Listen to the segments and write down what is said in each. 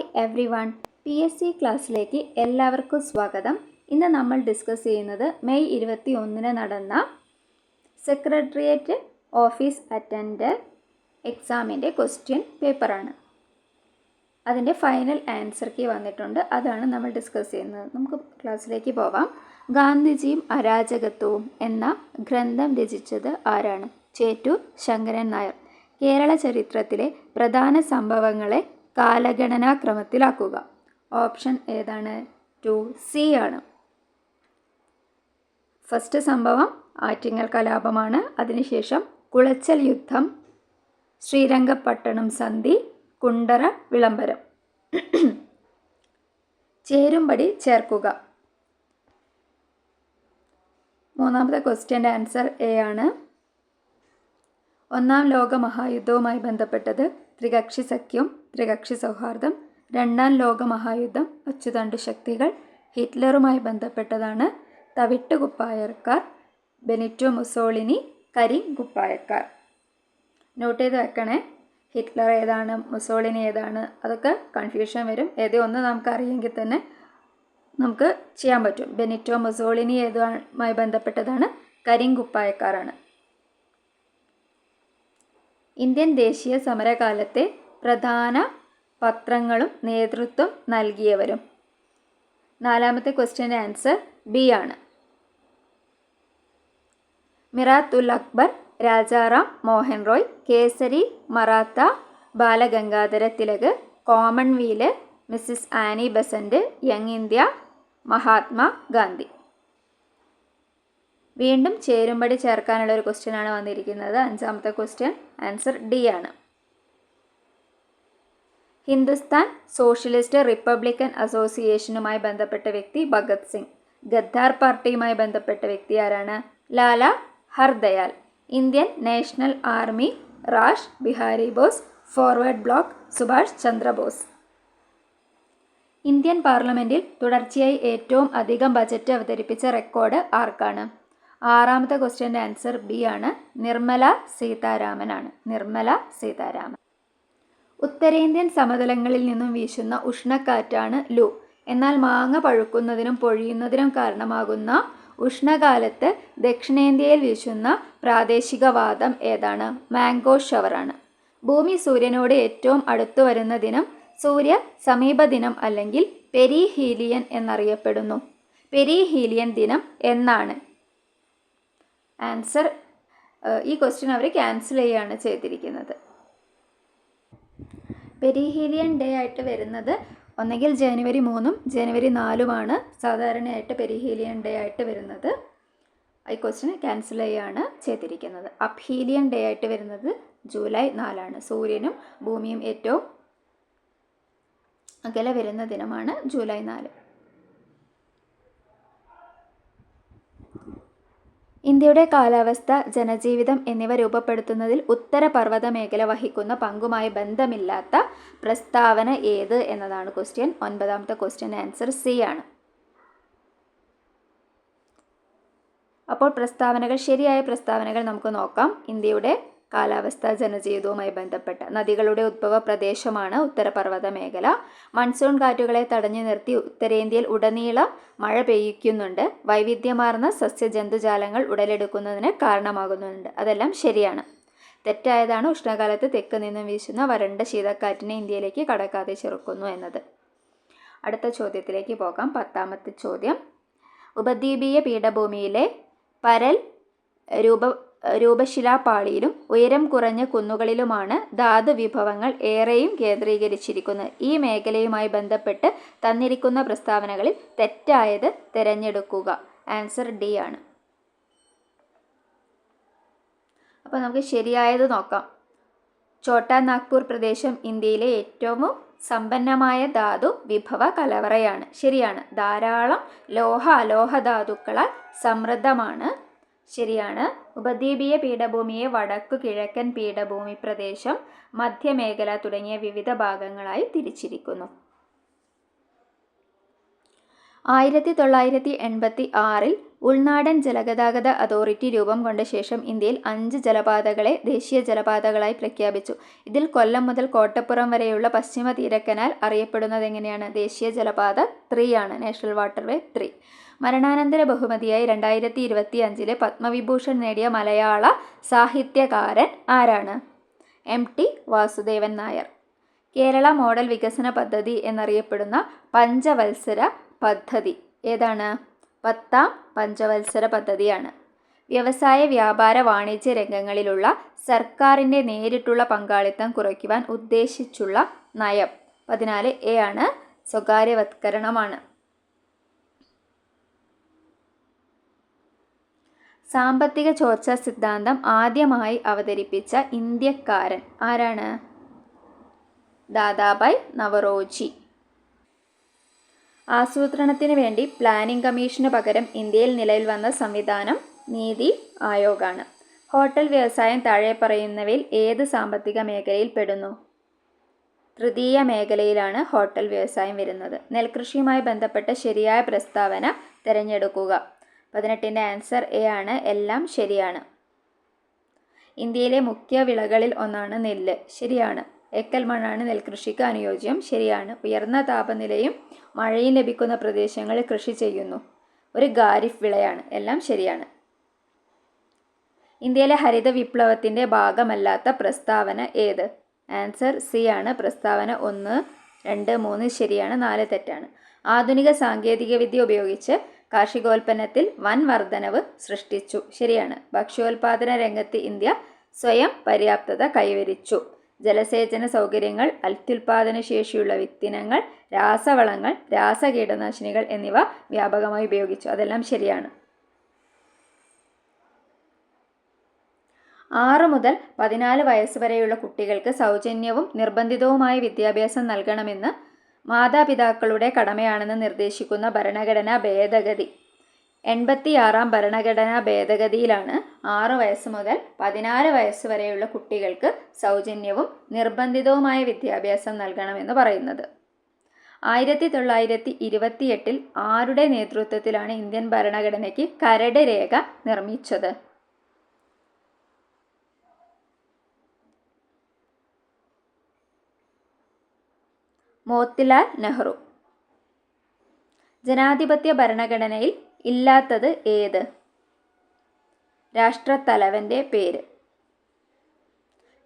Hi everyone P S C ക്ലാസ്സിലേക്ക് എല്ലാവർക്കും സ്വാഗതം. ഇന്ന് നമ്മൾ ഡിസ്കസ് ചെയ്യുന്നത് മെയ് ഇരുപത്തി ഒന്നിന് നടന്ന സെക്രട്ടേറിയറ്റ് ഓഫീസ് അറ്റൻഡർ എക്സാമിന്റെ ക്വസ്റ്റ്യൻ പേപ്പറാണ് അതിന്റെ ഫൈനൽ ആൻസർ കീ വന്നിട്ടുണ്ട്. അതാണ് നമ്മൾ ഡിസ്കസ് ചെയ്യുന്നത്. നമുക്ക് ക്ലാസ്സിലേക്ക് പോവാം. ഗാന്ധിജിയും അരാജകത്വവും എന്ന ഗ്രന്ഥം രചിച്ചത് ആരാണ്? ചേറ്റൂർ ശങ്കരൻ നായർ. കേരള ചരിത്രത്തിലെ പ്രധാന സംഭവങ്ങളെ കാലഗണനാക്രമത്തിലാക്കുക. ഓപ്ഷൻ ഏതാണ്? ടു സി ആണ്. ഫസ്റ്റ് സംഭവം ആറ്റിങ്ങൽ കലാപമാണ്. അതിനുശേഷം കുളച്ചൽ യുദ്ധം ശ്രീരംഗപട്ടണം സന്ധി കുണ്ടറ വിളംബരം. ചേരുംപടി ചേർക്കുക. മൂന്നാമത്തെ ക്വസ്റ്റ്യന്റെ ആൻസർ എ ആണ്. ഒന്നാം ലോക മഹായുദ്ധവുമായി ബന്ധപ്പെട്ടത് ത്രികക്ഷി സഖ്യം ത്രികക്ഷി സൗഹാർദ്ദം രണ്ടാം ലോക മഹായുദ്ധം അച്ചുതണ്ട് ശക്തികൾ ഹിറ്റ്ലറുമായി ബന്ധപ്പെട്ടതാണ് തവിട്ട് കുപ്പായക്കാർ ബെനിറ്റോ മുസോളിനി കരിം കുപ്പായക്കാർ. നോട്ട് ചെയ്ത് വെക്കണേ. ഹിറ്റ്ലർ ഏതാണ് മുസോളിനി ഏതാണ് അതൊക്കെ കൺഫ്യൂഷൻ വരും. ഏതോ ഒന്ന് നമുക്ക് അറിയെങ്കിൽ തന്നെ നമുക്ക് ചെയ്യാൻ പറ്റും. ബെനിറ്റോ മുസോളിനി ഏതുമായി ബന്ധപ്പെട്ടതാണ് കരിങ്കുപ്പായക്കാരാണ് ഇന്ത്യൻ ദേശീയ സമരകാലത്തെ പ്രധാന പത്രങ്ങളും നേതൃത്വം നൽകിയവരും. നാലാമത്തെ ക്വസ്റ്റ്യന്റെ ആൻസർ ബി ആണ്. Mirat ul Akbar Rajaram Mohan Roy Kesari Maratha Balagangadhara Tilak Commonweal Mrs Annie Besant Young India Mahatma Gandhi. വീണ്ടും ചേരുംപടി ചേർക്കാനുള്ള ഒരു ക്വസ്റ്റ്യൻ ആണ് വന്നിരിക്കുന്നത്. അഞ്ചാമത്തെ ക്വസ്റ്റ്യൻ ആൻസർ ഡി ആണ്. ഹിന്ദുസ്ഥാൻ സോഷ്യലിസ്റ്റ് റിപ്പബ്ലിക്കൻ അസോസിയേഷനുമായി ബന്ധപ്പെട്ട വ്യക്തി ഭഗത് സിംഗ്. ഗദ്ദാർ പാർട്ടിയുമായി ബന്ധപ്പെട്ട വ്യക്തി ആരാണ്? Lala Hardayal. Indian National Army Rash Behari Bose Forward Bloc Subhash Chandra Bose. Indian പാർലമെന്റിൽ തുടർച്ചയായി ഏറ്റവും അധികം ബജറ്റ് അവതരിപ്പിച്ച റെക്കോർഡ് ആർക്കാണ്? ആറാമത്തെ ക്വസ്റ്റ്യന്റെ ആൻസർ ബി ആണ്. നിർമ്മല സീതാരാമനാണ്. നിർമ്മല സീതാരാമൻ. ഉത്തരേന്ത്യൻ സമതലങ്ങളിൽ നിന്നും വീശുന്ന ഉഷ്ണക്കാറ്റാണ് ലു. എന്നാൽ മാങ്ങ പഴുക്കുന്നതിനും പൊഴിയുന്നതിനും കാരണമാകുന്ന ഉഷ്ണകാലത്ത് ദക്ഷിണേന്ത്യയിൽ വീശുന്ന പ്രാദേശികവാദം ഏതാണ്? മാംഗോ ഷവറാണ് ഭൂമി സൂര്യനോട് ഏറ്റവും അടുത്തു വരുന്ന ദിനം സൂര്യ സമീപ ദിനം അല്ലെങ്കിൽ പെരിഹീലിയൻ എന്നറിയപ്പെടുന്നു. പെരിഹീലിയൻ ദിനം എന്നാണ്. ആൻസർ ഈ ക്വസ്റ്റ്യൻ അവർ ക്യാൻസൽ ചെയ്യുകയാണ് ചെയ്തിരിക്കുന്നത്. പെരിഹീലിയൻ ഡേ ആയിട്ട് വരുന്നത് ഒന്നെങ്കിൽ ജനുവരി മൂന്നും ജനുവരി നാലുമാണ് സാധാരണയായിട്ട് പെരിഹീലിയൻ ഡേ ആയിട്ട് വരുന്നത്. ഈ ക്വസ്റ്റ്യൻ ക്യാൻസൽ ചെയ്യുകയാണ് ചെയ്തിരിക്കുന്നത്. അപ്ഹീലിയൻ ഡേ ആയിട്ട് വരുന്നത് ജൂലൈ നാലാണ്. സൂര്യനും ഭൂമിയും ഏറ്റവും അകല വരുന്ന ദിനമാണ് ജൂലൈ നാല്. ഇന്ത്യയുടെ കാലാവസ്ഥ ജനജീവിതം എന്നിവ രൂപപ്പെടുത്തുന്നതിൽ ഉത്തരപർവത മേഖല വഹിക്കുന്ന പങ്കുമായി ബന്ധമില്ലാത്ത പ്രസ്താവന ഏത് എന്നതാണ് ക്വസ്റ്റ്യൻ ഒൻപതാമത്തെ ക്വസ്റ്റ്യൻ ആൻസർ സി ആണ്. അപ്പോൾ പ്രസ്താവനകൾ ശരിയായ പ്രസ്താവനകൾ നമുക്ക് നോക്കാം. ഇന്ത്യയുടെ കാലാവസ്ഥ ജനജീവിതവുമായി ബന്ധപ്പെട്ട നദികളുടെ ഉദ്ഭവ പ്രദേശമാണ് ഉത്തരപർവത മേഖല മൺസൂൺ കാറ്റുകളെ തടഞ്ഞു നിർത്തി ഉത്തരേന്ത്യയിൽ ഉടനീളം മഴ പെയ്യിക്കുന്നുണ്ട്. വൈവിധ്യമാർന്ന സസ്യജന്തുജാലങ്ങൾ ഉടലെടുക്കുന്നതിന് കാരണമാകുന്നുണ്ട്. അതെല്ലാം ശരിയാണ്. തെറ്റായതാണ് ഉഷ്ണകാലത്ത് തെക്ക് നിന്നും വീശുന്ന വരണ്ട ശീതക്കാറ്റിനെ ഇന്ത്യയിലേക്ക് കടക്കാതെ ചെറുക്കുന്നു എന്നത്. അടുത്ത ചോദ്യത്തിലേക്ക് പോകാം. പത്താമത്തെ ചോദ്യം. ഉപദ്വീപീയ പീഠഭൂമിയിലെ പരൽ രൂപ രൂപശിലാപാളിയിലും ഉയരം കുറഞ്ഞ കുന്നുകളിലുമാണ് ധാതു വിഭവങ്ങൾ ഏറെയും കേന്ദ്രീകരിച്ചിരിക്കുന്നത്. ഈ മേഖലയുമായി ബന്ധപ്പെട്ട് തന്നിരിക്കുന്ന പ്രസ്താവനകളിൽ തെറ്റായത് തിരഞ്ഞെടുക്കുക. ആൻസർ ഡി ആണ്. അപ്പോൾ നമുക്ക് ശരിയായത് നോക്കാം. ഛോട്ടാ നാഗ്പൂർ പ്രദേശം ഇന്ത്യയിലെ ഏറ്റവും സമ്പന്നമായ ധാതു വിഭവ കലവറയാണ്. ശരിയാണ്. ധാരാളം ലോഹ അലോഹ ധാതുക്കളാൽ സമൃദ്ധമാണ്. ശരിയാണ്. ഉപദ്വീപീയ പീഠഭൂമിയെ വടക്കു കിഴക്കൻ പീഠഭൂമി പ്രദേശം മധ്യമേഖല തുടങ്ങിയ വിവിധ ഭാഗങ്ങളായി തിരിച്ചിരിക്കുന്നു. ആയിരത്തി തൊള്ളായിരത്തി എൺപത്തി ആറിൽ ഉൾനാടൻ ജലഗതാഗത അതോറിറ്റി രൂപം കൊണ്ട ശേഷം ഇന്ത്യയിൽ അഞ്ച് ജലപാതകളെ ദേശീയ ജലപാതകളായി പ്രഖ്യാപിച്ചു. ഇതിൽ കൊല്ലം മുതൽ കോട്ടപ്പുറം വരെയുള്ള പശ്ചിമ തീരക്കനാൽ അറിയപ്പെടുന്നത് എങ്ങനെയാണ് ദേശീയ ജലപാത ത്രീ ആണ് നാഷണൽ വാട്ടർവേ ത്രീ. മരണാനന്തര ബഹുമതിയായി രണ്ടായിരത്തി ഇരുപത്തി അഞ്ചിലെ പത്മവിഭൂഷൺ നേടിയ മലയാള സാഹിത്യകാരൻ ആരാണ്? M. T. Vasudevan Nair. Kerala model വികസന പദ്ധതി എന്നറിയപ്പെടുന്ന പഞ്ചവത്സര പദ്ധതി. ഏതാണ്? പത്താം പഞ്ചവത്സര പദ്ധതിയാണ്. വ്യവസായ വ്യാപാര വാണിജ്യ രംഗങ്ങളിലുള്ള സർക്കാരിന്റെ നേരിട്ടുള്ള പങ്കാളിത്തം കുറയ്ക്കുവാൻ ഉദ്ദേശിച്ചുള്ള നയം. പതിനാല് എ ആണ്. സ്വകാര്യവത്കരണമാണ്. സാമ്പത്തിക ചോർച്ച സിദ്ധാന്തം ആദ്യമായി അവതരിപ്പിച്ച ഇന്ത്യക്കാരൻ ആരാണ്? ദാദാബായ് നവറോജി. ആസൂത്രണത്തിന് വേണ്ടി പ്ലാനിംഗ് കമ്മീഷന് പകരം ഇന്ത്യയിൽ നിലവിൽ വന്ന സംവിധാനം നീതി ആയോഗാണ്. ഹോട്ടൽ വ്യവസായം താഴെ പറയുന്നവയിൽ ഏത് സാമ്പത്തിക മേഖലയിൽ പെടുന്നു? തൃതീയ മേഖലയിലാണ് ഹോട്ടൽ വ്യവസായം വരുന്നത്. നെൽകൃഷിയുമായി ബന്ധപ്പെട്ട ശരിയായ പ്രസ്താവന തിരഞ്ഞെടുക്കുക. പതിനെട്ടിന്റെ ആൻസർ എ ആണ് എല്ലാം ശരിയാണ്. ഇന്ത്യയിലെ മുഖ്യ വിളകളിൽ ഒന്നാണ് നെല്ല്. ശരിയാണ്. എക്കൽ മണ്ണാണ് നെൽകൃഷിക്ക് അനുയോജ്യം. ശരിയാണ്. ഉയർന്ന താപനിലയും മഴയും ലഭിക്കുന്ന പ്രദേശങ്ങളിൽ കൃഷി ചെയ്യുന്നു. ഒരു ഖാരിഫ് വിളയാണ്. എല്ലാം ശരിയാണ്. ഇന്ത്യയിലെ ഹരിത വിപ്ലവത്തിന്റെ ഭാഗമല്ലാത്ത പ്രസ്താവന ഏത്? ആൻസർ സി ആണ്. പ്രസ്താവന ഒന്ന് രണ്ട് മൂന്ന് ശരിയാണ് നാല് തെറ്റാണ്. ആധുനിക സാങ്കേതികവിദ്യ ഉപയോഗിച്ച് കാർഷികോൽപ്പന്നത്തിൽ വൻ വർധനവ് സൃഷ്ടിച്ചു. ശരിയാണ്. ഭക്ഷ്യോൽപാദന രംഗത്ത് ഇന്ത്യ സ്വയം പര്യാപ്തത കൈവരിച്ചു. ജലസേചന സൗകര്യങ്ങൾ അത്യുൽപാദന ശേഷിയുള്ള വിത്തിനങ്ങൾ രാസവളങ്ങൾ രാസകീടനാശിനികൾ എന്നിവ വ്യാപകമായി ഉപയോഗിച്ചു. അതെല്ലാം ശരിയാണ്. ആറ് മുതൽ പതിനാല് വയസ്സ് വരെയുള്ള കുട്ടികൾക്ക് സൗജന്യവും നിർബന്ധിതവുമായ വിദ്യാഭ്യാസം നൽകണമെന്ന് മാതാപിതാക്കളുടെ കടമയാണെന്ന് നിർദ്ദേശിക്കുന്ന ഭരണഘടനാ ഭേദഗതി എൺപത്തിയാറാം ഭരണഘടനാ ഭേദഗതിയിലാണ് ആറ് വയസ്സ് മുതൽ പതിനാല് വയസ്സ് വരെയുള്ള കുട്ടികൾക്ക് സൗജന്യവും നിർബന്ധിതവുമായ വിദ്യാഭ്യാസം നൽകണമെന്ന് പറയുന്നത്. ആയിരത്തി തൊള്ളായിരത്തി ഇരുപത്തിയെട്ടിൽ ആരുടെ നേതൃത്വത്തിലാണ് ഇന്ത്യൻ ഭരണഘടനയ്ക്ക് കരട് രേഖ നിർമ്മിച്ചത്? മോത്തിലാൽ നെഹ്റു. ജനാധിപത്യ ഭരണഘടനയിൽ ഇല്ലാത്തത് ഏത്? രാഷ്ട്രത്തലവന്റെ പേര്.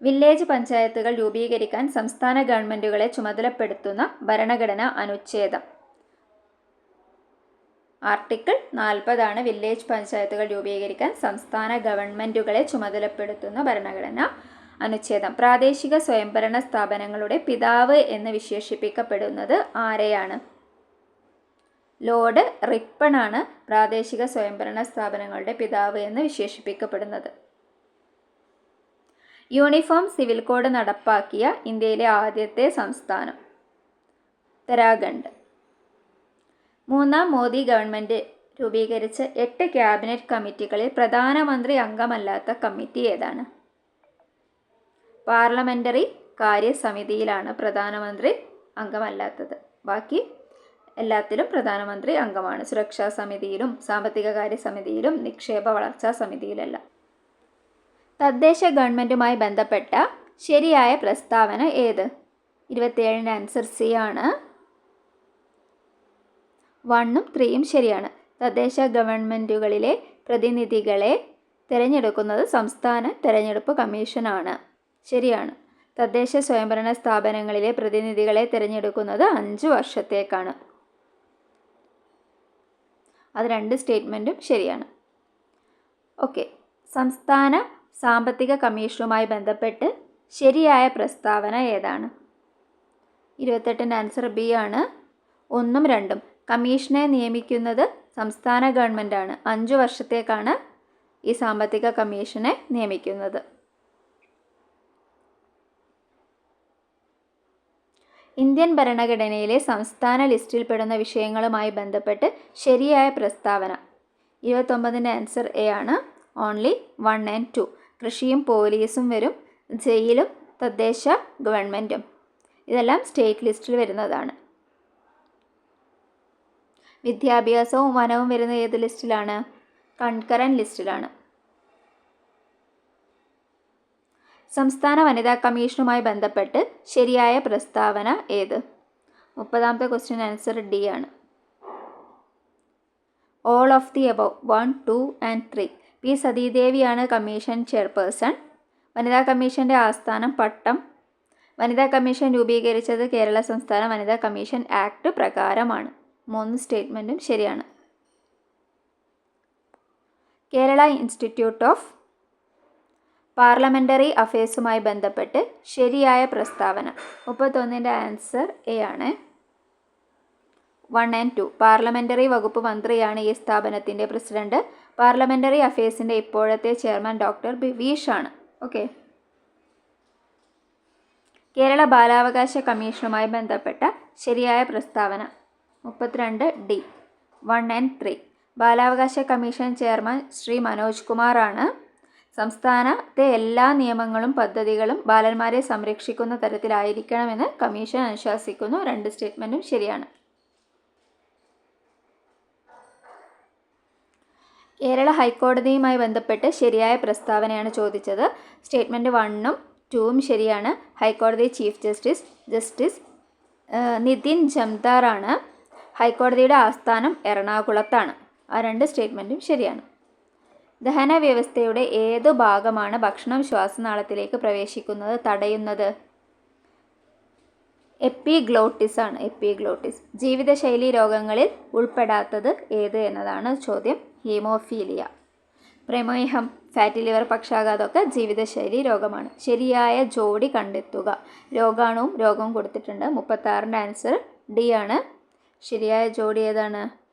വില്ലേജ് പഞ്ചായത്തുകൾ രൂപീകരിക്കാൻ സംസ്ഥാന ഗവൺമെന്റുകളെ ചുമതലപ്പെടുത്തുന്ന ഭരണഘടനാ അനുച്ഛേദം. ആർട്ടിക്കിൾ നാൽപ്പതാണ് വില്ലേജ് പഞ്ചായത്തുകൾ രൂപീകരിക്കാൻ സംസ്ഥാന ഗവൺമെന്റുകളെ ചുമതലപ്പെടുത്തുന്ന ഭരണഘടന അനുച്ഛേദം. പ്രാദേശിക സ്വയംഭരണ സ്ഥാപനങ്ങളുടെ പിതാവ് എന്ന് വിശേഷിപ്പിക്കപ്പെടുന്നത് ആരെയാണ്? ലോർഡ് റിപ്പൺ ആണ് പ്രാദേശിക സ്വയംഭരണ സ്ഥാപനങ്ങളുടെ പിതാവ് എന്ന് വിശേഷിപ്പിക്കപ്പെടുന്നത്. യൂണിഫോം സിവിൽ കോഡ് നടപ്പാക്കിയ ഇന്ത്യയിലെ ആദ്യത്തെ സംസ്ഥാനം ഉത്തരാഖണ്ഡ്. മൂന്നാം മോദി ഗവൺമെന്റ് രൂപീകരിച്ച എട്ട് ക്യാബിനറ്റ് കമ്മിറ്റികളിൽ പ്രധാനമന്ത്രി അംഗമല്ലാത്ത കമ്മിറ്റി ഏതാണ്? പാർലമെന്ററി കാര്യസമിതിയിലാണ് പ്രധാനമന്ത്രി അംഗമല്ലാത്തത്. ബാക്കി എല്ലാത്തിലും പ്രധാനമന്ത്രി അംഗമാണ്. സുരക്ഷാ സമിതിയിലും സാമ്പത്തിക കാര്യ സമിതിയിലും നിക്ഷേപ വളർച്ചാ സമിതിയിലെല്ലാം. തദ്ദേശ ഗവൺമെന്റുമായി ബന്ധപ്പെട്ട ശരിയായ പ്രസ്താവന ഏത്? ഇരുപത്തിയേഴിന്റെ ആൻസർ സി ആണ്. വണ്ണും ത്രീയും ശരിയാണ്. തദ്ദേശ ഗവൺമെന്റുകളിലെ പ്രതിനിധികളെ തിരഞ്ഞെടുക്കുന്നത് സംസ്ഥാന തിരഞ്ഞെടുപ്പ് കമ്മീഷനാണ് ശരിയാണ്. തദ്ദേശ സ്വയംഭരണ സ്ഥാപനങ്ങളിലെ പ്രതിനിധികളെ തിരഞ്ഞെടുക്കുന്നത് അഞ്ച് വർഷത്തേക്കാണ്. അത് രണ്ട് സ്റ്റേറ്റ്മെന്റും ശരിയാണ്. ഓക്കെ. സംസ്ഥാന സാമ്പത്തിക കമ്മീഷനുമായി ബന്ധപ്പെട്ട് ശരിയായ പ്രസ്താവന ഏതാണ്? ഇരുപത്തെട്ടിന്റെ ആൻസർ ബി ആണ്. ഒന്നും രണ്ടും. കമ്മീഷനെ നിയമിക്കുന്നത് സംസ്ഥാന ഗവൺമെന്റാണ്. അഞ്ച് വർഷത്തേക്കാണ് ഈ സാമ്പത്തിക കമ്മീഷനെ നിയമിക്കുന്നത്. ഇന്ത്യൻ ഭരണഘടനയിലെ സംസ്ഥാന ലിസ്റ്റിൽ പെടുന്ന വിഷയങ്ങളുമായി ബന്ധപ്പെട്ട് ശരിയായ പ്രസ്താവന. ഇരുപത്തൊമ്പതിന്റെ ആൻസർ എ ആണ്. ഓൺലി വൺ ആൻഡ് ടു കൃഷിയും പോലീസും വരും. ജയിലും തദ്ദേശ ഗവൺമെന്റും ഇതെല്ലാം സ്റ്റേറ്റ് ലിസ്റ്റിൽ വരുന്നതാണ്. വിദ്യാഭ്യാസവും വനവും വരുന്ന ഏത് ലിസ്റ്റിലാണ്? കൺകറൻ ലിസ്റ്റിലാണ്. സംസ്ഥാന വനിതാ കമ്മീഷനുമായി ബന്ധപ്പെട്ട് ശരിയായ പ്രസ്താവന ഏത്? മുപ്പതാമത്തെ ക്വസ്റ്റ്യൻ ആൻസർ ഡി ആണ്. All of the above one two and three P സതീദേവിയാണ് commission chairperson. വനിതാ കമ്മീഷന്റെ ആസ്ഥാനം പട്ടം. വനിതാ കമ്മീഷൻ രൂപീകരിച്ചത് കേരള സംസ്ഥാന വനിതാ കമ്മീഷൻ ആക്ട് പ്രകാരമാണ്. മൂന്ന് സ്റ്റേറ്റ്മെന്റും ശരിയാണ്. കേരള ഇൻസ്റ്റിറ്റ്യൂട്ട് ഓഫ് പാർലമെന്ററി അഫയേഴ്സുമായി ബന്ധപ്പെട്ട് ശരിയായ പ്രസ്താവന. മുപ്പത്തൊന്നിന്റെ ആൻസർ എ ആണ്. One and two. പാർലമെന്ററി വകുപ്പ് മന്ത്രിയാണ് ഈ സ്ഥാപനത്തിന്റെ പ്രസിഡന്റ്. പാർലമെന്ററി അഫയേഴ്സിന്റെ ഇപ്പോഴത്തെ ചെയർമാൻ ഡോക്ടർ ബിവീഷ് ആണ് ഓക്കെ. കേരള ബാലാവകാശ കമ്മീഷനുമായി ബന്ധപ്പെട്ട ശരിയായ പ്രസ്താവന. മുപ്പത്തിരണ്ട് ഡി. One and three. ബാലാവകാശ കമ്മീഷൻ ചെയർമാൻ ശ്രീ മനോജ് കുമാറാണ്. സംസ്ഥാനത്തെ എല്ലാ നിയമങ്ങളും പദ്ധതികളും ബാലന്മാരെ സംരക്ഷിക്കുന്ന തരത്തിലായിരിക്കണമെന്ന് കമ്മീഷൻ അനുശാസിക്കുന്നു. രണ്ട് സ്റ്റേറ്റ്മെന്റും ശരിയാണ്. കേരള ഹൈക്കോടതിയുമായി ബന്ധപ്പെട്ട് ശരിയായ പ്രസ്താവനയാണ് ചോദിച്ചത്. സ്റ്റേറ്റ്മെന്റ് വണ്ണും ടൂവും ശരിയാണ്. ഹൈക്കോടതി ചീഫ് ജസ്റ്റിസ് ജസ്റ്റിസ് നിതിൻ ജംദാറാണ്. ഹൈക്കോടതിയുടെ ആസ്ഥാനം എറണാകുളത്താണ്. ആ രണ്ട് സ്റ്റേറ്റ്മെന്റും ശരിയാണ്. ദഹന വ്യവസ്ഥയുടെ ഏതു ഭാഗമാണ് ഭക്ഷണം ശ്വാസനാളത്തിലേക്ക് പ്രവേശിക്കുന്നത് തടയുന്നത്? എപ്പിഗ്ലോട്ടിസ് ആണ്. എപ്പിഗ്ലോട്ടിസ്. ജീവിതശൈലി രോഗങ്ങളിൽ ഉൾപ്പെടാത്തത് ഏത് എന്നതാണ് ചോദ്യം. ഹീമോഫീലിയ. പ്രമേഹം ഫാറ്റി ലിവർ പക്ഷാഘാതമൊക്കെ ജീവിതശൈലി രോഗമാണ്. ശരിയായ ജോഡി കണ്ടെത്തുക. രോഗാണുവും രോഗവും കൊടുത്തിട്ടുണ്ട്. മുപ്പത്താറിന്റെ ആൻസർ ഡി ആണ്. ശരിയായ ജോഡി ഏതാണ്?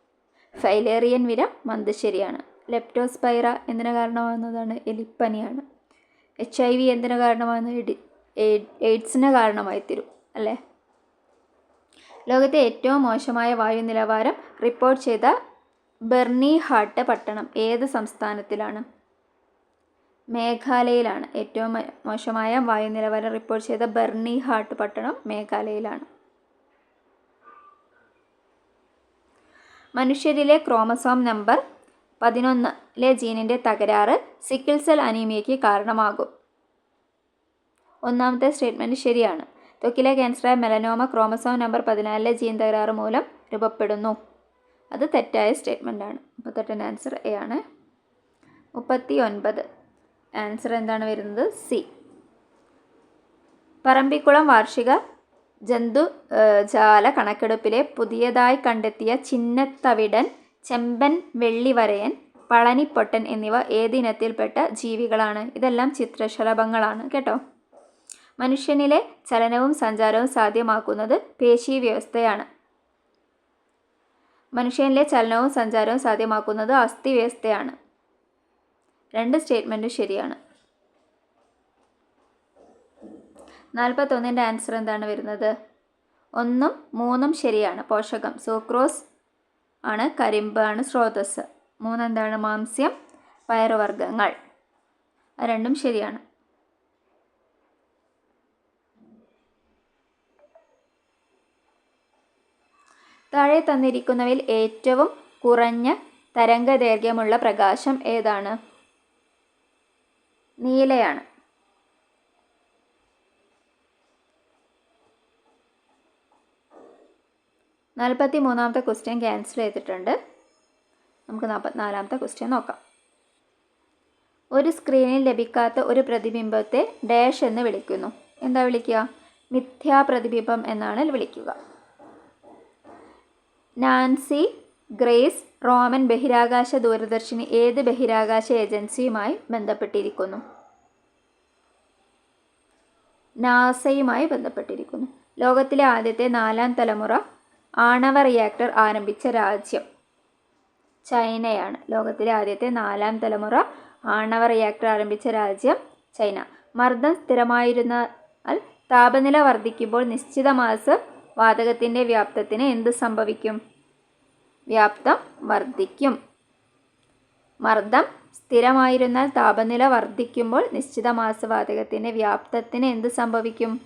ഫൈലേറിയൻ വിര മന്ദശരിയാണ് ലെപ്റ്റോസ്പൈറ എന്നതിന് കാരണമാകുന്നതാണ്? എലിപ്പനിയാണ്. എച്ച് ഐ വി എന്തിനു കാരണമാകുന്നത്? എയ്ഡ്സിന് കാരണമായി തീരും അല്ലേ? ലോകത്തെ ഏറ്റവും മോശമായ വായു നിലവാരം റിപ്പോർട്ട് ചെയ്ത ബെർണിഹാട്ട് പട്ടണം ഏത് സംസ്ഥാനത്തിലാണ്? മേഘാലയയിലാണ്. ഏറ്റവും മോശമായ വായു നിലവാരം റിപ്പോർട്ട് ചെയ്ത ബെർണിഹാട്ട് പട്ടണം മേഘാലയയിലാണ്. മനുഷ്യരിലെ ക്രോമസോം നമ്പർ പതിനൊന്നിലെ ജീനിന്റെ തകരാറ് സിക്കിൾ സെൽ അനീമിയയ്ക്ക് കാരണമാകും. ഒന്നാമത്തെ സ്റ്റേറ്റ്മെന്റ് ശരിയാണ്. ത്വക്കിലെ ക്യാൻസറായ മെലനോമ ക്രോമസോം നമ്പർ പതിനാലിലെ ജീൻ തകരാറ് മൂലം രൂപപ്പെടുന്നു. അത് തെറ്റായ സ്റ്റേറ്റ്മെന്റ് ആണ്. മുപ്പത്തെട്ടിന്റെ ആൻസർ എ ആണ്. മുപ്പത്തി ഒൻപത് ആൻസർ എന്താണ് വരുന്നത്? സി പറമ്പിക്കുളം വാർഷിക ജന്തു ജാല കണക്കെടുപ്പിലെ പുതിയതായി കണ്ടെത്തിയ ചിന്നത്തവിടൻ ചെമ്പൻ വെള്ളിവരയൻ പളനിപ്പൊട്ടൻ എന്നിവ ഏതിനത്തിൽപ്പെട്ട ജീവികളാണ്. ഇതെല്ലാം ചിത്രശലഭങ്ങളാണ്. കേട്ടോ? മനുഷ്യനിലെ ചലനവും സഞ്ചാരവും സാധ്യമാക്കുന്നത് പേശി വ്യവസ്ഥയാണ്. മനുഷ്യനിലെ ചലനവും സഞ്ചാരവും സാധ്യമാക്കുന്നത് അസ്ഥി വ്യവസ്ഥയാണ്. രണ്ട് സ്റ്റേറ്റ്മെന്റും ശരിയാണ്. നാൽപ്പത്തൊന്നിന്റെ ആൻസർ എന്താണ് വരുന്നത്? ഒന്നും മൂന്നും ശരിയാണ്. പോഷകം. സൂക്രോസ് ആണ് കരിമ്പാണ് സ്രോതസ് മൂന്നെന്താണ് മാംസ്യം? പയറുവർഗങ്ങൾ. രണ്ടും ശരിയാണ്. താഴെ തന്നിരിക്കുന്നവയിൽ ഏറ്റവും കുറഞ്ഞ തരംഗദൈർഘ്യമുള്ള പ്രകാശം ഏതാണ്? നീലയാണ്. നാൽപ്പത്തി മൂന്നാമത്തെ ക്വസ്റ്റ്യൻ ക്യാൻസൽ ചെയ്തിട്ടുണ്ട്. നമുക്ക് നാൽപ്പത്തിനാലാമത്തെ ക്വസ്റ്റ്യൻ നോക്കാം. ഒരു സ്ക്രീനിൽ ലഭിക്കാത്ത ഒരു പ്രതിബിംബത്തെ ഡാഷ് എന്ന് വിളിക്കുന്നു. എന്താ വിളിക്കുക? മിഥ്യാപ്രതിബിംബം എന്നാണ് വിളിക്കുക. നാൻസി ഗ്രേസ് റോമൻ ബഹിരാകാശ ദൂരദർശിനി ഏത് ബഹിരാകാശ ഏജൻസിയുമായി ബന്ധപ്പെട്ടിരിക്കുന്നു? നാസയുമായി ബന്ധപ്പെട്ടിരിക്കുന്നു. ലോകത്തിലെ ആദ്യത്തെ നാലാം തലമുറ ആണവ റിയാക്ടർ ആരംഭിച്ച രാജ്യം. ചൈനയാണ്. ലോകത്തിലെ ആദ്യത്തെ നാലാം തലമുറ ആണവ റിയാക്ടർ ആരംഭിച്ച രാജ്യം ചൈന. മർദ്ദം സ്ഥിരമായിരുന്നാൽ താപനില വർദ്ധിക്കുമ്പോൾ നിശ്ചിത മാസ വാതകത്തിന്റെ വ്യാപ്തത്തിന് എന്ത് സംഭവിക്കും? വ്യാപ്തം വർദ്ധിക്കും. മർദ്ദം സ്ഥിരമായിരുന്നാൽ താപനില വർദ്ധിക്കുമ്പോൾ നിശ്ചിത മാസവാതകത്തിന്റെ വ്യാപ്തത്തിന് എന്ത് സംഭവിക്കും?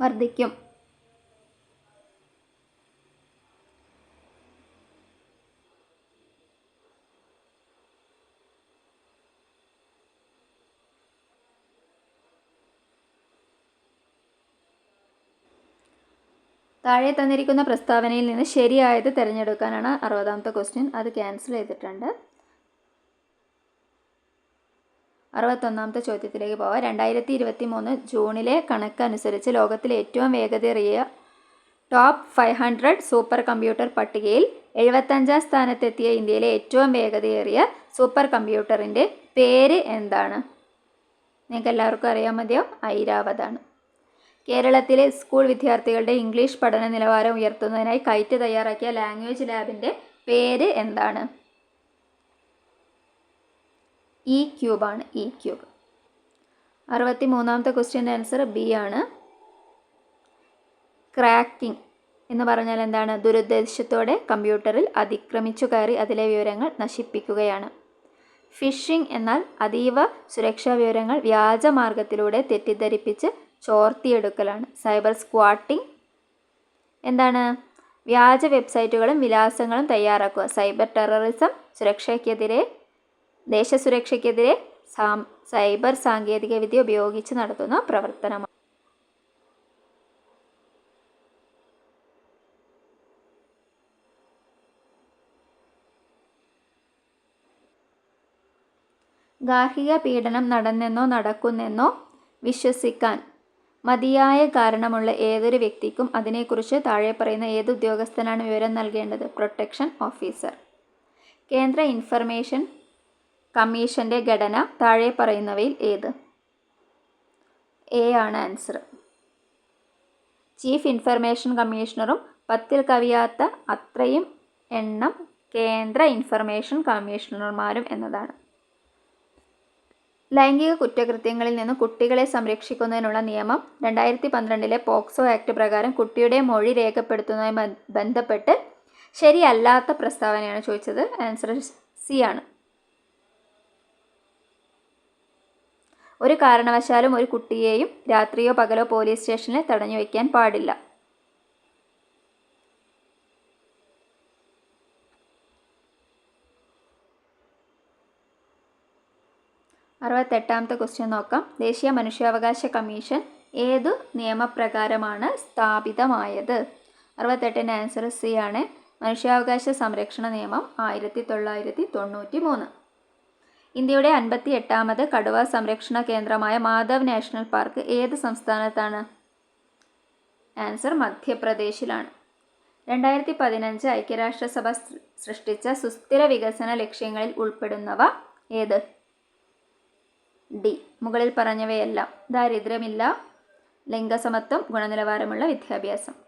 വർദ്ധിക്കും. താഴെ തന്നിരിക്കുന്ന പ്രസ്താവനയിൽ നിന്ന് ശരിയായത് തിരഞ്ഞെടുക്കാനാണ് അറുപതാമത്തെ ക്വസ്റ്റ്യൻ അത് ക്യാൻസൽ ചെയ്തിട്ടുണ്ട്. അറുപത്തൊന്നാമത്തെ ചോദ്യത്തിലേക്ക് പോവാം. രണ്ടായിരത്തി ഇരുപത്തി മൂന്ന് ജൂണിലെ കണക്കനുസരിച്ച് ലോകത്തിലെ ഏറ്റവും വേഗതയേറിയ top five hundred super computer പട്ടികയിൽ എഴുപത്തഞ്ചാം സ്ഥാനത്തെത്തിയ ഇന്ത്യയിലെ ഏറ്റവും വേഗതയേറിയ സൂപ്പർ കമ്പ്യൂട്ടറിന്റെ പേര് എന്താണ്? നിങ്ങൾക്ക് എല്ലാവർക്കും അറിയാൻ മതിയോ? ഐരാവതാണ്. കേരളത്തിലെ സ്കൂൾ വിദ്യാർത്ഥികളുടെ ഇംഗ്ലീഷ് പഠന നിലവാരം ഉയർത്തുന്നതിനായി കൈറ്റ് തയ്യാറാക്കിയ ലാംഗ്വേജ് ലാബിന്റെ പേര് എന്താണ്? ഇ ക്യൂബാണ് ഇ ക്യൂബ് അറുപത്തി മൂന്നാമത്തെ ക്വസ്റ്റ്യന്റെ ആൻസർ ബി ആണ്. ക്രാക്കിംഗ് എന്ന് പറഞ്ഞാൽ എന്താണ്? ദുരുദ്ദേശത്തോടെ കമ്പ്യൂട്ടറിൽ അതിക്രമിച്ചു കയറി അതിലെ വിവരങ്ങൾ നശിപ്പിക്കുകയാണ്. ഫിഷിംഗ് എന്നാൽ അതീവ സുരക്ഷാ വിവരങ്ങൾ വ്യാജമാർഗത്തിലൂടെ തെറ്റിദ്ധരിപ്പിച്ച് ചോർത്തിയെടുക്കലാണ്. സൈബർ സ്ക്വാട്ടിംഗ് എന്താണ്? വ്യാജ വെബ്സൈറ്റുകളും വിലാസങ്ങളും തയ്യാറാക്കുക. സൈബർ ടെററിസം സുരക്ഷയ്ക്കെതിരെ ദേശസുരക്ഷയ്ക്കെതിരെ സൈബർ സാങ്കേതികവിദ്യ ഉപയോഗിച്ച് നടത്തുന്ന പ്രവർത്തനമാണ്. ഗാർഹിക പീഡനം നടന്നെന്നോ നടക്കുന്നെന്നോ വിശ്വസിക്കാൻ മതിയായ കാരണമുള്ള ഏതൊരു വ്യക്തിക്കും അതിനെക്കുറിച്ച് താഴെ പറയുന്ന ഏത് ഉദ്യോഗസ്ഥനാണ് വിവരം നൽകേണ്ടത്? Protection officer. കേന്ദ്ര ഇൻഫർമേഷൻ കമ്മീഷന്റെ ഘടന താഴെ പറയുന്നവയിൽ ഏത്? എ ആണ് ആൻസർ. ചീഫ് ഇൻഫർമേഷൻ കമ്മീഷണറും പത്തിൽ കവിയാത്ത അത്രയും എണ്ണം കേന്ദ്ര ഇൻഫർമേഷൻ കമ്മീഷണർമാരും എന്നതാണ്. ലൈംഗിക കുറ്റകൃത്യങ്ങളിൽ നിന്ന് കുട്ടികളെ സംരക്ഷിക്കുന്നതിനുള്ള നിയമം രണ്ടായിരത്തി പന്ത്രണ്ടിലെ പോക്സോ ആക്ട് പ്രകാരം കുട്ടിയുടെ മൊഴി രേഖപ്പെടുത്തുന്നതുമായി ബന്ധപ്പെട്ട് ശരിയല്ലാത്ത പ്രസ്താവനയാണ് ചോദിച്ചത്. ആൻസർ സി ആണ്. ഒരു കാരണവശാലും ഒരു കുട്ടിയെയും രാത്രിയോ പകലോ പോലീസ് സ്റ്റേഷനിൽ തടഞ്ഞു വയ്ക്കാൻ പാടില്ല. അറുപത്തെട്ടാമത്തെ ക്വസ്റ്റ്യൻ നോക്കാം. ദേശീയ മനുഷ്യാവകാശ കമ്മീഷൻ ഏതു നിയമപ്രകാരമാണ് സ്ഥാപിതമായത്? അറുപത്തെട്ടിന്റെ ആൻസർ സി ആണ്. മനുഷ്യാവകാശ സംരക്ഷണ നിയമം ആയിരത്തി തൊള്ളായിരത്തി തൊണ്ണൂറ്റി മൂന്ന് ഇന്ത്യയുടെ അൻപത്തി എട്ടാമത് കടുവ സംരക്ഷണ കേന്ദ്രമായ മാധവ് നാഷണൽ പാർക്ക് ഏത് സംസ്ഥാനത്താണ്? ആൻസർ മധ്യപ്രദേശിലാണ്. രണ്ടായിരത്തി പതിനഞ്ച് ഐക്യരാഷ്ട്രസഭ സൃഷ്ടിച്ച സുസ്ഥിര വികസന ലക്ഷ്യങ്ങളിൽ ഉൾപ്പെടുന്നവ ഏത്? ഡി. മുകളിൽ പറഞ്ഞവയെല്ലാം ദാരിദ്ര്യമില്ല ലിംഗസമത്വം ഗുണനിലവാരമുള്ള വിദ്യാഭ്യാസം.